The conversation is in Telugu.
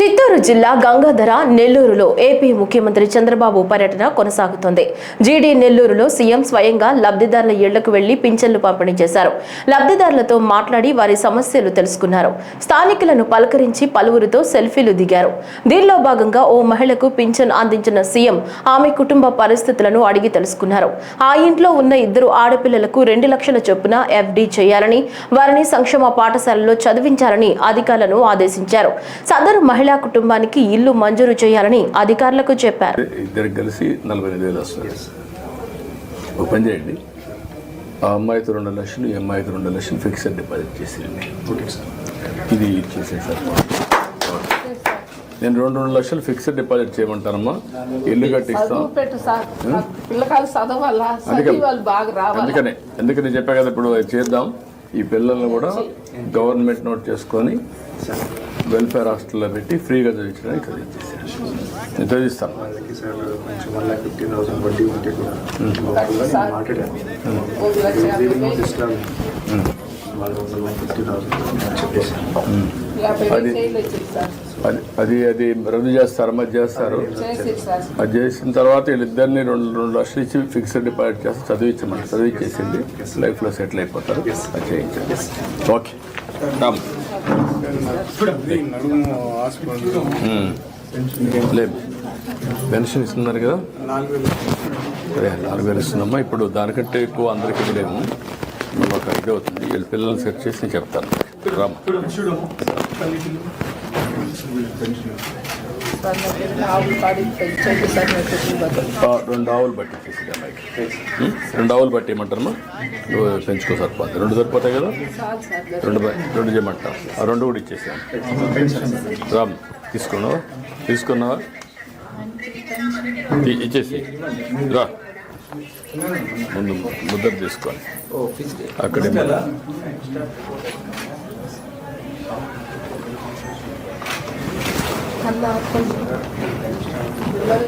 చిత్తూరు జిల్లా గంగాధర నెల్లూరులో ఏపీ ముఖ్యమంత్రి చంద్రబాబు పర్యటన కొనసాగుతోంది. జీడీ నెల్లూరులో సీఎం స్వయంగా లబ్ధిదారుల ఇళ్ళకు వెళ్ళి పింఛన్లు పంపిణీ చేశారు. లబ్ధిదారులతో మాట్లాడి వారి సమస్యలు తెలుసుకున్నారు. స్థానికులను పలకరించి పలువురితో సెల్ఫీలు దిగారు. దీనిలో భాగంగా ఓ మహిళకు పింఛన్ అందించిన సీఎం ఆమె కుటుంబ పరిస్థితులను అడిగి తెలుసుకున్నారు. ఆ ఇంట్లో ఉన్న ఇద్దరు ఆడపిల్లలకు రెండు లక్షల చొప్పున ఎఫ్డీ చేయాలని వారిని సంక్షేమ పాఠశాలలో చదివించాలని అధికారులను ఆదేశించారు. సదరు మహిళ కుటుంబానికి ఇల్లు మంజూరు చేయాలని అధికారులకు చెప్పారు. ఇద్దరికి కలిసి నలభై ఎనిమిది వేలు వస్తుంది. ఒక పని చేయండి. ఆ అమ్మాయితో రెండు లక్షలు ఈ అమ్మాయితో రెండు లక్షలు ఫిక్స్డ్ డిపాజిట్ చేసేయండి. ఇది ఇచ్చేసే సార్. నేను రెండు రెండు లక్షలు ఫిక్స్డ్ డిపాజిట్ చేయమంటానమ్మా. ఇల్లు కట్టిస్తాం. చదువు పెట్టు సార్. పిల్లకాయలు చదవాలా? చదివి వాళ్ళు బాగా రావాలి? అందుకనే అందుకని చెప్పా కదా ఇప్పుడు అది చేద్దాం. ఈ పిల్లల్ని కూడా గవర్నమెంట్ నోట్ చేసుకొని వెల్ఫేర్ హాస్టల్లో పెట్టి ఫ్రీగా చదివించడానికి చదివించేసాను నేను చదివిస్తాను వాళ్ళకి అది అది అది రద్దు చేస్తారు మరి చేస్తారు. చేసి అది చేసిన తర్వాత వీళ్ళిద్దరిని రెండు రెండు లక్షలు ఇచ్చి ఫిక్స్డ్ డిపాజిట్ చేస్తే చదివించమంట చదివించేసింది లైఫ్లో సెటిల్ అయిపోతారు. అది చేయించండి. ఓకే. రామ్. లేదు. పెన్షన్ ఇస్తున్నారు కదా? అదే నాలుగు వేలు ఇస్తున్నామ్మా ఇప్పుడు దానికంటే ఎక్కువ అందరికీ ఇవ్వలేము. ఒక ఇది అవుతుంది. వీళ్ళ పిల్లల్ని సెట్ చేసి నేను చెప్తాను. రామ్. రెండు ఆవులు బట్టి అమ్మాయికి? రెండు ఆవులు బట్టి నువ్వు పెంచుకో సరిపోతుంది రెండు సరిపోతాయి కదా? రెండు రెండు చేయమంటా. ఆ రెండు కూడా ఇచ్చేసాను రామ్ తీసుకున్నావా? తీసుకున్నావా? ఇచ్చేసి రా. ముందు ముద్ర తీసుకోండి అక్కడే